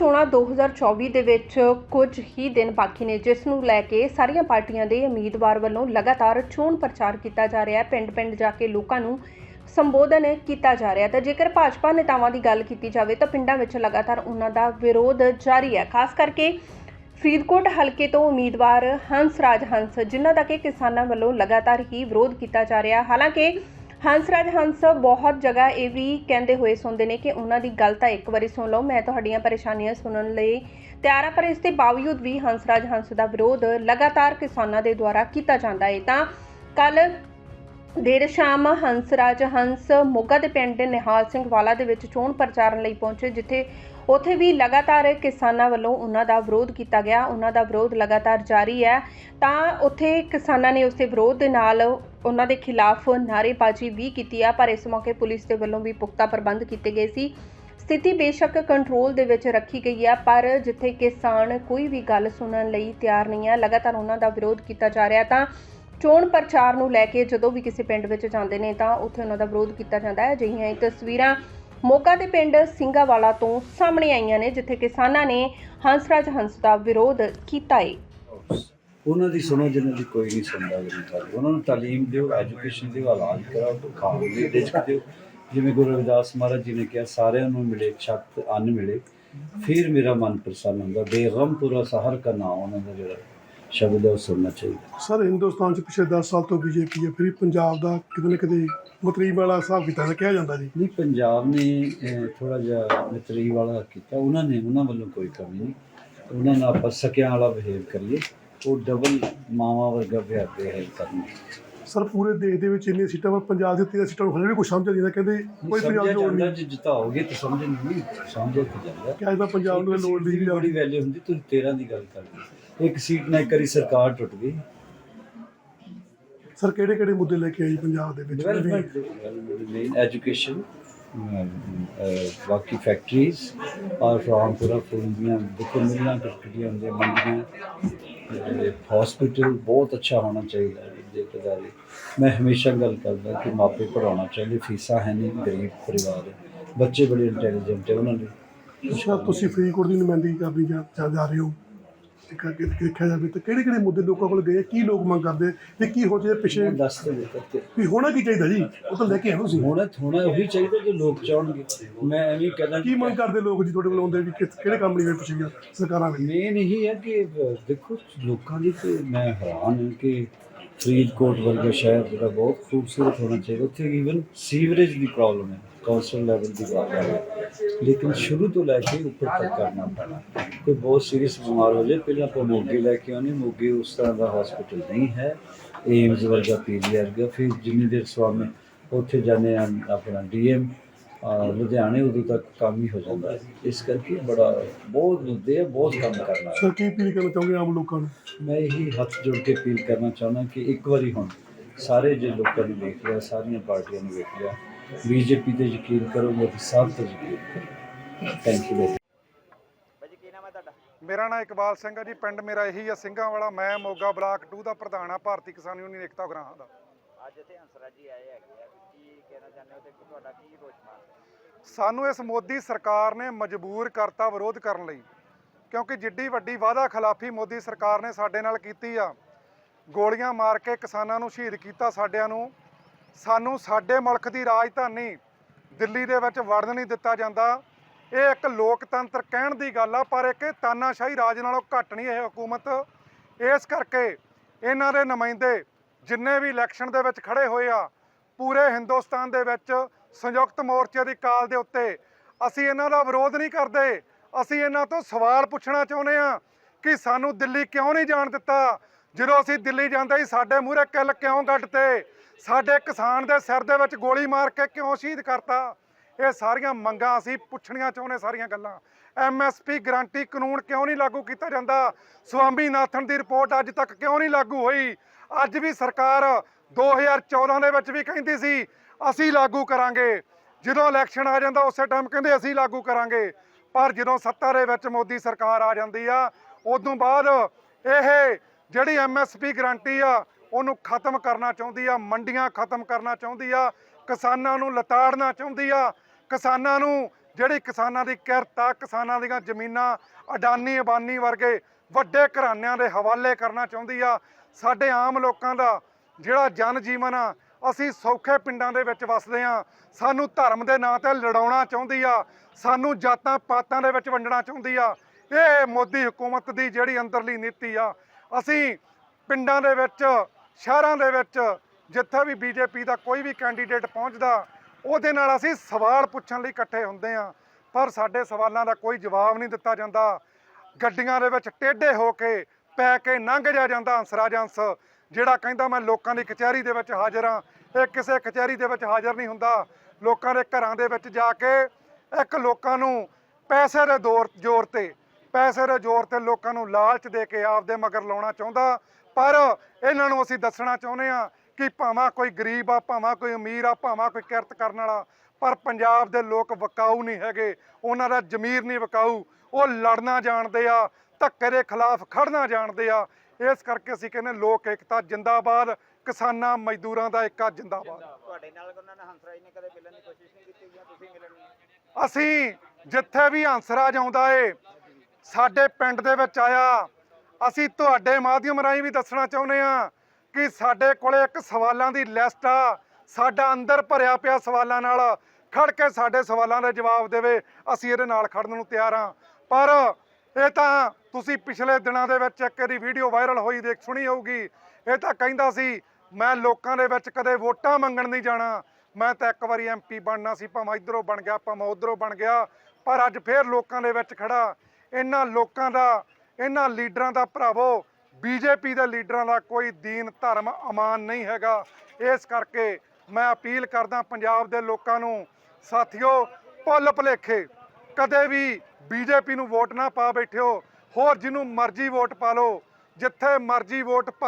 ਚੋਣਾਂ 2024 ਦੇ ਵਿੱਚ ਕੁਝ ਹੀ ਦਿਨ ਬਾਕੀ ਨੇ, ਜਿਸ ਨੂੰ ਲੈ ਕੇ ਸਾਰੀਆਂ ਪਾਰਟੀਆਂ ਦੇ ਉਮੀਦਵਾਰ ਵੱਲੋਂ ਲਗਾਤਾਰ ਚੋਣ ਪ੍ਰਚਾਰ ਕੀਤਾ ਜਾ ਰਿਹਾ ਹੈ। ਪਿੰਡ-ਪਿੰਡ ਜਾ ਕੇ ਲੋਕਾਂ ਨੂੰ ਸੰਬੋਧਨ ਕੀਤਾ ਜਾ ਰਿਹਾ ਹੈ। ਤਾਂ ਜੇਕਰ ਭਾਜਪਾ ਨੇਤਾਵਾਂ ਦੀ ਗੱਲ ਕੀਤੀ ਜਾਵੇ ਤਾਂ ਪਿੰਡਾਂ ਵਿੱਚ ਲਗਾਤਾਰ ਉਹਨਾਂ ਦਾ ਵਿਰੋਧ ਜਾਰੀ ਹੈ। ਖਾਸ ਕਰਕੇ ਫਰੀਦਕੋਟ ਹਲਕੇ ਤੋਂ ਉਮੀਦਵਾਰ ਹੰਸ ਰਾਜ ਹੰਸ, ਜਿਨ੍ਹਾਂ ਦਾ ਕਿ ਕਿਸਾਨਾਂ ਵੱਲੋਂ ਲਗਾਤਾਰ ਹੀ ਵਿਰੋਧ ਕੀਤਾ ਜਾ ਰਿਹਾ ਹਾਲਾਂਕਿ ਹੰਸ ਰਾਜ ਹੰਸ, ਬਹੁਤ ਜਗ੍ਹਾ ਇਹ ਵੀ ਕਹਿੰਦੇ ਹੋਏ ਸੁਣਦੇ ਨੇ ਕਿ ਉਹਨਾਂ ਦੀ ਗੱਲ ਤਾਂ ਇੱਕ ਵਾਰੀ ਸੁਣ ਲਓ। ਮੈਂ ਤੁਹਾਡੀਆਂ ਪਰੇਸ਼ਾਨੀਆਂ ਸੁਣਨ ਲਈ ਤਿਆਰ ਹਾਂ, ਪਰ ਇਸ ਦੇ ਬਾਵਜੂਦ ਵੀ ਹੰਸ ਰਾਜ ਹੰਸ ਦਾ ਵਿਰੋਧ ਲਗਾਤਾਰ ਕਿਸਾਨਾਂ ਦੇ ਦੁਆਰਾ ਕੀਤਾ ਜਾਂਦਾ ਹੈ। ਤਾਂ ਕੱਲ ਦੇਰ ਸ਼ਾਮ ਹੰਸਰਾਜ ਹੰਸ ਮੋਗਾ ਦੇ ਪਿੰਡ ਨਿਹਾਲ ਸਿੰਘ ਵਾਲਾ ਦੇ ਵਿੱਚ ਚੋਣ ਪ੍ਰਚਾਰਨ ਲਈ ਪਹੁੰਚੇ, ਜਿੱਥੇ ਉੱਥੇ ਵੀ ਲਗਾਤਾਰ ਕਿਸਾਨਾਂ ਵੱਲੋਂ ਉਹਨਾਂ ਦਾ ਵਿਰੋਧ ਕੀਤਾ ਗਿਆ। ਉਹਨਾਂ ਦਾ ਵਿਰੋਧ ਲਗਾਤਾਰ ਜਾਰੀ ਹੈ। ਤਾਂ ਉੱਥੇ ਕਿਸਾਨਾਂ ਨੇ ਉਸ ਦੇ ਵਿਰੋਧ ਦੇ ਨਾਲ ਉਹਨਾਂ ਦੇ ਖਿਲਾਫ ਨਾਅਰੇਬਾਜ਼ੀ ਵੀ ਕੀਤੀ ਆ, ਪਰ ਇਸ ਮੌਕੇ ਪੁਲਿਸ ਦੇ ਵੱਲੋਂ ਵੀ ਪੁਖਤਾ ਪ੍ਰਬੰਧ ਕੀਤੇ ਗਏ ਸੀ। ਸਥਿਤੀ ਬੇਸ਼ੱਕ ਕੰਟਰੋਲ ਦੇ ਵਿੱਚ ਰੱਖੀ ਗਈ ਆ, ਪਰ ਜਿੱਥੇ ਕਿਸਾਨ ਕੋਈ ਵੀ ਗੱਲ ਸੁਣਨ ਲਈ ਤਿਆਰ ਨਹੀਂ ਹੈ ਲਗਾਤਾਰ ਉਹਨਾਂ ਦਾ ਵਿਰੋਧ ਕੀਤਾ ਜਾ ਰਿਹਾ, ਤਾਂ ਚੋਣ ਪ੍ਰਚਾਰ ਨੂੰ ਲੈ ਕੇ ਜਦੋਂ ਵੀ ਕਿਸੇ ਪਿੰਡ ਵਿੱਚ ਜਾਂਦੇ ਨੇ, ਤਾਂ ਉੱਥੇ ਉਹਨਾਂ ਦਾ ਵਿਰੋਧ ਕੀਤਾ ਜਾਂਦਾ ਹੈ। ਅਜਿਹੀਆਂ ਹੀ ਤਸਵੀਰਾਂ ਮੋਗਾ ਦੇ ਪਿੰਡ ਸਿੰਘਾਵਾਲਾ ਤੋਂ ਸਾਹਮਣੇ ਆਈਆਂ ਨੇ, ਜਿੱਥੇ ਕਿਸਾਨਾਂ ਨੇ ਹੰਸਰਾਜ ਹੰਸ ਦਾ ਵਿਰੋਧ ਕੀਤਾ ਹੈ ਉਹਨਾਂ ਦੀ ਸੁਣੋ ਜਿਹਨਾਂ ਦੀ ਕੋਈ ਨਹੀਂ ਸੁਣਦਾ ਮੇਰੀ ਗੱਲ। ਉਹਨਾਂ ਨੂੰ ਤਾਲੀਮ ਦਿਓ ਐਜੂਕੇਸ਼ਨ ਦਿਓ ਇਲਾਜ ਕਰਾਓ ਤੇ ਖਾਣ ਲਈ ਰਿਜ਼ਕ ਦਿਓ। ਜਿਵੇਂ ਗੁਰੂ ਰਵਿਦਾਸ ਮਹਾਰਾਜ ਜੀ ਨੇ ਕਿਹਾ ਸਾਰਿਆਂ ਨੂੰ ਮਿਲੇ ਛੱਤ ਅੰਨ ਮਿਲੇ। ਫਿਰ ਮੇਰਾ ਮਨ ਪ੍ਰਸੰਨ ਹੁੰਦਾ ਬੇਗਮ ਪੂਰਾ ਸਹਰ का ਨਾਮ ਉਹਨਾਂ ਦਾ ਜਿਹੜਾ ਸ਼ਬਦ ਹੈ ਉਹ ਸੁਣਨਾ ਚਾਹੀਦਾ। ਸਰ ਹਿੰਦੁਸਤਾਨ 'ਚ ਪਿਛਲੇ 10 ਸਾਲ ਤੋਂ ਬੀਜੇਪੀ ਹੈ ਫਿਰ ਪੰਜਾਬ ਦਾ ਕਿਤੇ ਨਾ ਕਿਤੇ ਮਤਰੀਬ ਵਾਲਾ ਹਿਸਾਬ ਕੀਤਾ ਤਾਂ ਕਿਹਾ ਜਾਂਦਾ ਜੀ। ਨਹੀਂ ਪੰਜਾਬ ਨੇ ਥੋੜਾ ਜਿਹਾ ਮਿਤਰੀ ਵਾਲਾ ਕੀਤਾ। ਉਹਨਾਂ ਨੇ ਉਹਨਾਂ ਵੱਲੋਂ ਕੋਈ ਕਮੀ ਨਹੀਂ। ਉਹਨਾਂ ਨਾਲ ਆਪਾਂ ਸਕਿਆਂ ਵਾਲਾ ਬਿਹੇਵ ਕਰੀਏ। ਉਹ ਡਬਲ ਮਾਵਾ ਵਰਗਾ ਬਿਹੇਵ ਕਰਨਾ ਸਰ ਪੂਰੇ ਦੇਸ਼ ਦੇ ਵਿੱਚ ਇੰਨੀਆਂ ਸੀਟਾਂ ਪਰ ਪੰਜਾਬ ਦੇ 13 ਸੀਟਾਂ ਨੂੰ ਹਲੇ ਵੀ ਕੁਝ ਸਮਝ ਨਹੀਂ ਕਹਿੰਦੇ ਕੋਈ ਪੰਜਾਬ ਦੀ ਲੋੜ ਨਹੀਂ। ਜੇ ਜਿਤਾਓਗੇ ਤਾਂ ਸਮਝ ਨਹੀਂ ਸਮਝੇ ਤਾਂ ਜਾਂਦਾ। ਕਿ ਅੱਜ ਦਾ ਪੰਜਾਬ ਨੂੰ ਲੋੜ ਨਹੀਂ ਬੜੀ ਵੈਲਿਊ ਹੁੰਦੀ ਤੁਸੀਂ 13 ਦੀ ਗੱਲ ਕਰਦੇ ਇੱਕ ਸੀਟ ਨਾਲ ਇੱਕ ਵਾਰੀ ਸਰਕਾਰ ਟੁੱਟ ਗਈ। ਸਰ ਕਿਹੜੇ ਕਿਹੜੇ ਮੁੱਦੇ ਲੈ ਕੇ ਆਈ ਪੰਜਾਬ ਦੇ ਵਿੱਚ? ਡਿਵੈਲਪਮੈਂਟ ਮੇਨ ਐਜੂਕੇਸ਼ਨ ਬਾਕੀ ਫੈਕਟਰੀਜ਼ ਔਰ ਰਾਮਪੁਰਾ ਫੂਲ ਦੀਆਂ ਦੇਖੋ ਮਿਲਾਂ ਟੁੱਟੀਆਂ ਹੁੰਦੀਆਂ ਮੰਡੀਆਂ। ਹਸਪੀਟਲ ਬਹੁਤ ਅੱਛਾ ਹੋਣਾ ਚਾਹੀਦਾ ਹੈ ਦੇਖਦਾਰੀ ਮੈਂ ਹਮੇਸ਼ਾ ਗੱਲ ਕਰਦਾ ਕਿ ਮਾਪੇ ਪੜਾਉਣਾ ਚਾਹੀਦੇ, ਫੀਸਾਂ ਹੈ ਨਹੀਂ ਗਰੀਬ ਪਰਿਵਾਰ। ਹੈ ਬੱਚੇ ਬੜੇ ਇੰਟੈਲੀਜੈਂਟ ਹੈ ਉਹਨਾਂ ਲਈ। ਅੱਛਾ, ਤੁਸੀਂ ਫਰੀਦਕੋਟ ਦੀ ਨੁਮਾਇੰਦਗੀ ਕਰਨੀ ਜਾ- ਜਾ ਰਹੇ ਹੋ। ਅੱਗੇ ਦੇਖਿਆ ਜਾਵੇ ਤਾਂ ਕਿਹੜੇ ਕਿਹੜੇ ਮੁੱਦੇ ਲੋਕਾਂ ਕੋਲ ਗਏ ਕੀ ਲੋਕ ਮੰਗ ਕਰਦੇ ਤੇ ਕੀ ਹੋ ਜੇ ਪਿੱਛੇ? ਦੱਸ ਤੇ। ਦਿੱਤਾ ਵੀ ਹੋਣਾ ਕੀ ਚਾਹੀਦਾ ਜੀ? ਉਹ ਤਾਂ ਲੈ ਕੇ ਆਓ ਤੁਸੀਂ। ਹੋਣਾ ਥੋੜਾ ਉਹੀ ਚਾਹੀਦਾ ਜੋ ਲੋਕ ਚਾਹਣਗੇ। ਮੈਂ ਐਵੇਂ ਕਹਿੰਦਾ ਕੀ ਮੰਗ ਕਰਦੇ ਲੋਕ ਜੀ ਤੁਹਾਡੇ ਕੋਲ ਆਉਂਦੇ ਵੀ ਕਿਹੜੇ ਕੰਮ ਹੋਏ ਪਿਛਲੀਆਂ ਸਰਕਾਰਾਂ ਵੇਲੇ ਮੇਨ ਇਹੀ ਹੈ ਕਿ ਦੇਖੋ ਲੋਕਾਂ ਦੀ ਤੇ ਮੈਂ ਹੈਰਾਨ ਹਾਂ ਕਿ ਫਰੀਦਕੋਟ ਵਰਗਾ ਸ਼ਹਿਰ ਜਿਹੜਾ ਬਹੁਤ ਖੂਬਸੂਰਤ ਹੋਣਾ ਚਾਹੀਦਾ। ਉੱਥੇ ਈਵਨ ਸੀਵਰੇਜ ਦੀ ਪ੍ਰੋਬਲਮ ਹੈ। ਕੌਂਸਲ ਲੈਵਲ ਦੀ ਗੱਲ ਹੈ ਲੇਕਿਨ ਸ਼ੁਰੂ ਤੋਂ ਲੈ ਕੇ ਉੱਪਰ ਤੱਕ ਕਰਨਾ ਪੈਣਾ। ਕੋਈ ਬਹੁਤ ਸੀਰੀਅਸ ਬਿਮਾਰ ਹੋ ਜਾਏ ਪਹਿਲਾਂ ਆਪਾਂ ਮੋਗੇ ਲੈ ਕੇ ਆਉਣੀ ਮੋਗੇ ਉਸ ਤਰ੍ਹਾਂ ਦਾ ਹਸਪੀਟਲ ਨਹੀਂ ਹੈ। ਏਮਜ਼ ਵਰਗਾ ਪੀਜੀਆਰ ਗਿਆ ਫਿਰ ਜਿੰਨੀ ਦੇਰ ਸਵਾਮੀ ਉੱਥੇ ਜਾਂਦੇ ਆ ਆਪਣਾ ਡੀਐਮ ਲੁਧਿਆਣੇ ਉਦੋਂ ਤੱਕ ਕੰਮ ਹੀ ਹੋ ਜਾਂਦਾ ਹੈ। ਇਸ ਕਰਕੇ ਬੜਾ ਬਹੁਤ ਮੁੱਦੇ ਆ ਬਹੁਤ ਕੰਮ ਕਰਨਾ। ਸਰ ਕੀ ਅਪੀਲ ਕਰਨਾ ਚਾਹੁੰਦੇ ਆਮ ਲੋਕਾਂ ਨੂੰ? ਮੈਂ ਇਹੀ ਹੱਥ ਜੋੜ ਕੇ ਅਪੀਲ ਕਰਨਾ ਚਾਹੁੰਦਾ ਕਿ ਇੱਕ ਵਾਰੀ ਹੁਣ ਸਾਰੇ ਜੇ ਲੋਕਾਂ ਨੇ ਵੇਖ ਲਿਆ ਸਾਰੀਆਂ ਪਾਰਟੀਆਂ ਨੇ ਵੇਖ ਲਿਆ ਬੀਜੇਪੀ ਤੇ ਯਕੀਨ ਕਰੋ ਮੋਦੀ ਸਾਹਿਬ ਤੇ ਯਕੀਨ ਕਰੋ। ਥੈਂਕ ਯੂ ਮੇਰਾ ਨਾਮ ਇਕਬਾਲ ਸਿੰਘ ਹੈ ਜੀ ਪਿੰਡ ਮੇਰਾ ਇਹੀ ਆ ਸਿੰਘਾਂ ਵਾਲਾ। ਮੈਂ ਮੋਗਾ ਬਲਾਕ 2 ਦਾ ਪ੍ਰਧਾਨ ਆ ਭਾਰਤੀ ਕਿਸਾਨ ਯੂਨੀਅਨ ਏਕਤਾ ਉਗਰਾਹਾਂ ਦਾ। ਅੱਜ ਇੱਥੇ ਹੰਸਰਾਜ ਜੀ ਆਏ ਹੈਗੇ ਆ ਕੀ ਕਹਿਣਾ ਚਾਹੁੰਦੇ ਹੋ ਤੇ ਤੁਹਾਡਾ ਕੀ ਰੋਚਮਾਨ ਸਾਨੂੰ ਇਸ ਮੋਦੀ ਸਰਕਾਰ ਨੇ ਮਜਬੂਰ ਕਰਤਾ ਵਿਰੋਧ ਕਰਨ ਲਈ ਕਿਉਂਕਿ ਜਿੱਡੀ ਵੱਡੀ ਵਾਅਦਾ ਖਿਲਾਫੀ ਮੋਦੀ ਸਰਕਾਰ ਨੇ ਸਾਡੇ ਨਾਲ ਕੀਤੀ ਆ ਗੋਲੀਆਂ ਮਾਰ ਕੇ ਕਿਸਾਨਾਂ ਨੂੰ ਸ਼ਹੀਦ ਕੀਤਾ ਸਾਡਿਆਂ ਨੂੰ ਸਾਨੂੰ ਸਾਡੇ ਮੁਲਕ ਦੀ ਰਾਜਧਾਨੀ ਦਿੱਲੀ ਦੇ ਵਿੱਚ ਵੜਨ ਨਹੀਂ ਦਿੱਤਾ ਜਾਂਦਾ। ਇਹ ਇੱਕ ਲੋਕਤੰਤਰ ਕਹਿਣ ਦੀ ਗੱਲ ਆ, ਪਰ ਇੱਕ ਤਾਨਾਸ਼ਾਹੀ ਰਾਜ ਨਾਲੋਂ ਘੱਟ ਨਹੀਂ ਇਹ ਹਕੂਮਤ। ਇਸ ਕਰਕੇ ਇਹਨਾਂ ਦੇ ਨੁਮਾਇੰਦੇ ਜਿੰਨੇ ਵੀ ਇਲੈਕਸ਼ਨ ਦੇ ਵਿੱਚ ਖੜੇ ਹੋਏ ਆ, ਪੂਰੇ ਹਿੰਦੁਸਤਾਨ ਦੇ ਵਿੱਚ ਸੰਯੁਕਤ ਮੋਰਚੇ ਦੀ ਕਾਲ ਦੇ ਉੱਤੇ ਅਸੀਂ ਇਹਨਾਂ ਦਾ ਵਿਰੋਧ ਨਹੀਂ ਕਰਦੇ। ਅਸੀਂ ਇਹਨਾਂ ਤੋਂ ਸਵਾਲ ਪੁੱਛਣਾ ਚਾਹੁੰਦੇ ਆ ਕਿ ਸਾਨੂੰ ਦਿੱਲੀ ਕਿਉਂ ਨਹੀਂ ਜਾਣ ਦਿੱਤਾ? ਜਦੋਂ ਅਸੀਂ ਦਿੱਲੀ ਜਾਂਦੇ ਸੀ, ਸਾਡੇ ਮੂਹਰੇ ਕਿੱਲ ਕਿਉਂ ਗੱਡਤੇ ਸਾਡੇ ਕਿਸਾਨ ਦੇ ਸਿਰ ਦੇ ਵਿੱਚ ਗੋਲੀ ਮਾਰ ਕੇ ਕਿਉਂ ਸ਼ਹੀਦ ਕਰਤਾ? ਇਹ ਸਾਰੀਆਂ ਮੰਗਾਂ ਅਸੀਂ ਪੁੱਛਣੀਆਂ ਚਾਹੁੰਦੇ ਸਾਰੀਆਂ ਗੱਲਾਂ। ਐਮਐਸਪੀ ਗਰੰਟੀ ਕਾਨੂੰਨ ਕਿਉਂ ਨਹੀਂ ਲਾਗੂ ਕੀਤਾ ਜਾਂਦਾ? ਸਵਾਮੀਨਾਥਨ ਦੀ ਰਿਪੋਰਟ ਅੱਜ ਤੱਕ ਕਿਉਂ ਨਹੀਂ ਲਾਗੂ ਹੋਈ? ਅੱਜ ਵੀ ਸਰਕਾਰ 2014 ਦੇ ਵਿੱਚ ਵੀ ਕਹਿੰਦੀ ਸੀ, ਅਸੀਂ ਲਾਗੂ ਕਰਾਂਗੇ। ਜਦੋਂ ਇਲੈਕਸ਼ਨ ਆ ਜਾਂਦਾ, ਉਸੇ ਟਾਈਮ ਕਹਿੰਦੇ ਅਸੀਂ ਲਾਗੂ ਕਰਾਂਗੇ। ਪਰ ਜਦੋਂ ਸੱਤਾ ਦੇ ਵਿੱਚ ਮੋਦੀ ਸਰਕਾਰ ਆ ਜਾਂਦੀ ਆ, ਉਦੋਂ ਬਾਅਦ ਇਹ ਜਿਹੜੀ ਐਮਐਸਪੀ ਗਰੰਟੀ ਆ ਉਹਨੂੰ ਖਤਮ ਕਰਨਾ ਚਾਹੁੰਦੀ ਆ, ਮੰਡੀਆਂ ਖਤਮ ਕਰਨਾ ਚਾਹੁੰਦੀ ਆ, ਕਿਸਾਨਾਂ ਨੂੰ ਲਤਾੜਨਾ ਚਾਹੁੰਦੀ ਆ। ਕਿਸਾਨਾਂ ਨੂੰ ਜਿਹੜੀ ਕਿਸਾਨਾਂ ਦੀ ਕਿਰਤ ਆ, ਕਿਸਾਨਾਂ ਦੀਆਂ ਜ਼ਮੀਨਾਂ ਅਡਾਨੀ ਅਬਾਨੀ ਵਰਗੇ ਵੱਡੇ ਘਰਾਣਿਆਂ ਦੇ ਹਵਾਲੇ ਕਰਨਾ ਚਾਹੁੰਦੀ ਆ। ਸਾਡੇ ਆਮ ਲੋਕਾਂ ਦਾ ਜਿਹੜਾ ਜਨ ਜੀਵਨ ਆ, ਅਸੀਂ ਸੌਖੇ ਪਿੰਡਾਂ ਦੇ ਵਿੱਚ ਵਸਦੇ ਆ। ਸਾਨੂੰ ਧਰਮ ਦੇ ਨਾਂ ਤੇ ਲੜਾਉਣਾ ਚਾਹੁੰਦੀ ਆ। ਸਾਨੂੰ ਜਾਤਾਂ ਪਾਤਾਂ ਦੇ ਵਿੱਚ ਵੰਡਣਾ ਚਾਹੁੰਦੀ ਆ। ਇਹ ਮੋਦੀ ਹਕੂਮਤ ਦੀ ਜਿਹੜੀ ਅੰਦਰਲੀ ਨੀਤੀ ਆ, ਅਸੀਂ ਪਿੰਡਾਂ ਦੇ ਵਿੱਚ ਸ਼ਹਿਰਾਂ ਦੇ ਵਿੱਚ ਜਿੱਥੇ ਵੀ ਬੀਜੇਪੀ ਦਾ ਕੋਈ ਵੀ ਕੈਂਡੀਡੇਟ ਪਹੁੰਚਦਾ, ਉਹਦੇ ਨਾਲ ਅਸੀਂ ਸਵਾਲ ਪੁੱਛਣ ਲਈ ਇਕੱਠੇ ਹੁੰਦੇ ਆ ਪਰ ਸਾਡੇ ਸਵਾਲਾਂ ਦਾ ਕੋਈ ਜਵਾਬ ਨਹੀਂ ਦਿੱਤਾ ਜਾਂਦਾ। ਗੱਡੀਆਂ ਦੇ ਵਿੱਚ ਟੇਢੇ ਹੋ ਕੇ ਪੈ ਕੇ ਲੰਘ ਜਾ ਜਾਂਦਾ ਹੰਸਰਾਜ ਹੰਸ ਜਿਹੜਾ ਕਹਿੰਦਾ ਮੈਂ ਲੋਕਾਂ ਦੀ ਕਚਹਿਰੀ ਦੇ ਵਿੱਚ ਹਾਜ਼ਰ ਹਾਂ। ਇਹ ਕਿਸੇ ਕਚਹਿਰੀ ਦੇ ਵਿੱਚ ਹਾਜ਼ਰ ਨਹੀਂ ਹੁੰਦਾ। ਲੋਕਾਂ ਦੇ ਘਰਾਂ ਦੇ ਵਿੱਚ ਜਾ ਕੇ ਇੱਕ ਲੋਕਾਂ ਨੂੰ ਪੈਸੇ ਦੇ ਦੌਰ ਜ਼ੋਰ ਤੇ ਪੈਸੇ ਦੇ ਜ਼ੋਰ ਤੇ ਲੋਕਾਂ ਨੂੰ ਲਾਲਚ ਦੇ ਕੇ ਆਪਦੇ ਮਗਰ ਲਾਉਣਾ ਚਾਹੁੰਦਾ। ਪਰ ਇਹਨਾਂ ਨੂੰ ਅਸੀਂ ਦੱਸਣਾ ਚਾਹੁੰਦੇ ਆ ਕਿ ਭਾਵੇਂ ਕੋਈ ਗਰੀਬ ਆ ਭਾਵੇਂ ਕੋਈ ਅਮੀਰ ਆ ਭਾਵੇਂ ਕੋਈ ਕਿਰਤ ਕਰਨ ਵਾਲਾ ਪਰ ਪੰਜਾਬ ਦੇ ਲੋਕ ਵਕਾਊ ਨਹੀਂ ਹੈਗੇ ਉਹਨਾਂ ਦਾ ਜ਼ਮੀਰ ਨਹੀਂ ਵਕਾਊ। ਉਹ ਲੜਨਾ ਜਾਣਦੇ ਆ ਧੱਕੇ ਦੇ ਖਿਲਾਫ ਖੜਨਾ ਜਾਣਦੇ ਆ। ਇਸ ਕਰਕੇ ਅਸੀਂ ਕਹਿੰਦੇ ਲੋਕ ਏਕਤਾ ਜਿੰਦਾਬਾਦ ਕਿਸਾਨਾਂ ਮਜ਼ਦੂਰਾਂ ਦਾ ਏਕਾ ਜਿੰਦਾਬਾਦ। ਤੁਹਾਡੇ ਨਾਲ ਉਹਨਾਂ ਨੇ ਹੰਸਰਾਜ ਨੇ ਕਦੇ ਮਿਲਣ ਦੀ ਕੋਸ਼ਿਸ਼ ਨਹੀਂ ਕੀਤੀ ਜਾਂ ਤੁਸੀਂ ਮਿਲਣ ਅਸੀਂ ਜਿੱਥੇ ਵੀ ਹੰਸਰਾਜ ਆਉਂਦਾ ਏ ਸਾਡੇ ਪਿੰਡ ਦੇ ਵਿੱਚ ਆਇਆ ਅਸੀਂ ਤੁਹਾਡੇ ਮਾਧਿਅਮ ਰਾਹੀਂ ਵੀ ਦੱਸਣਾ ਚਾਹੁੰਦੇ ਆ ਕਿ ਸਾਡੇ ਕੋਲੇ ਇੱਕ ਸਵਾਲਾਂ ਦੀ ਲਿਸਟ ਆ। ਸਾਡਾ ਅੰਦਰ ਭਰਿਆ ਪਿਆ ਸਵਾਲਾਂ ਨਾਲ ਖੜ ਕੇ ਸਾਡੇ ਸਵਾਲਾਂ ਦੇ ਜਵਾਬ ਦੇਵੇ। ਅਸੀਂ ਇਹਦੇ ਨਾਲ ਖੜਨ ਨੂੰ ਤਿਆਰ ਆ ਪਰ ਇਹ ਤਾਂ ਤੁਸੀਂ ਪਿਛਲੇ ਦਿਨਾਂ ਦੇ ਵਿੱਚ ਇੱਕ ਇਹਦੀ ਵੀਡੀਓ ਵਾਇਰਲ ਹੋਈ ਦੇਖ, ਸੁਣੀ ਹੋਊਗੀ। ਇਹ ਤਾਂ ਕਹਿੰਦਾ ਸੀ, ਮੈਂ ਲੋਕਾਂ ਦੇ ਵਿੱਚ ਕਦੇ ਵੋਟਾਂ ਮੰਗਣ ਨਹੀਂ ਜਾਣਾ। ਮੈਂ ਤਾਂ ਇੱਕ ਵਾਰੀ ਐਮਪੀ ਬਣਨਾ ਸੀ, ਭਾਵੇਂ ਇਧਰੋਂ ਬਣ ਗਿਆ, ਭਾਵੇਂ ਉਧਰੋਂ ਬਣ ਗਿਆ। ਪਰ ਅੱਜ ਫੇਰ ਲੋਕਾਂ ਦੇ ਵਿੱਚ ਖੜਾ। ਇਹਨਾਂ ਲੋਕਾਂ ਦਾ ਇਹਨਾਂ ਲੀਡਰਾਂ ਦਾ ਭਰਾਵੋ, ਬੀਜੇਪੀ ਦੇ ਲੀਡਰਾਂ ਦਾ ਕੋਈ ਦੀਨ, ਧਰਮ, ਅਮਾਨ ਨਹੀਂ ਹੈਗਾ। ਇਸ ਕਰਕੇ ਮੈਂ ਅਪੀਲ ਕਰਦਾ ਪੰਜਾਬ ਦੇ ਲੋਕਾਂ ਨੂੰ, ਸਾਥੀਓ, ਭੁੱਲ ਭੁਲੇਖੇ, ਕਦੇ ਵੀ ਬੀਜੇਪੀ ਨੂੰ ਵੋਟ ਨਾ ਪਾ ਬੈਠਿਓ। ਹੋਰ ਜਿਹਨੂੰ ਮਰਜ਼ੀ ਵੋਟ ਪਾ ਲਓ, ਜਿੱਥੇ ਮਰਜ਼ੀ ਵੋਟ ਪਾ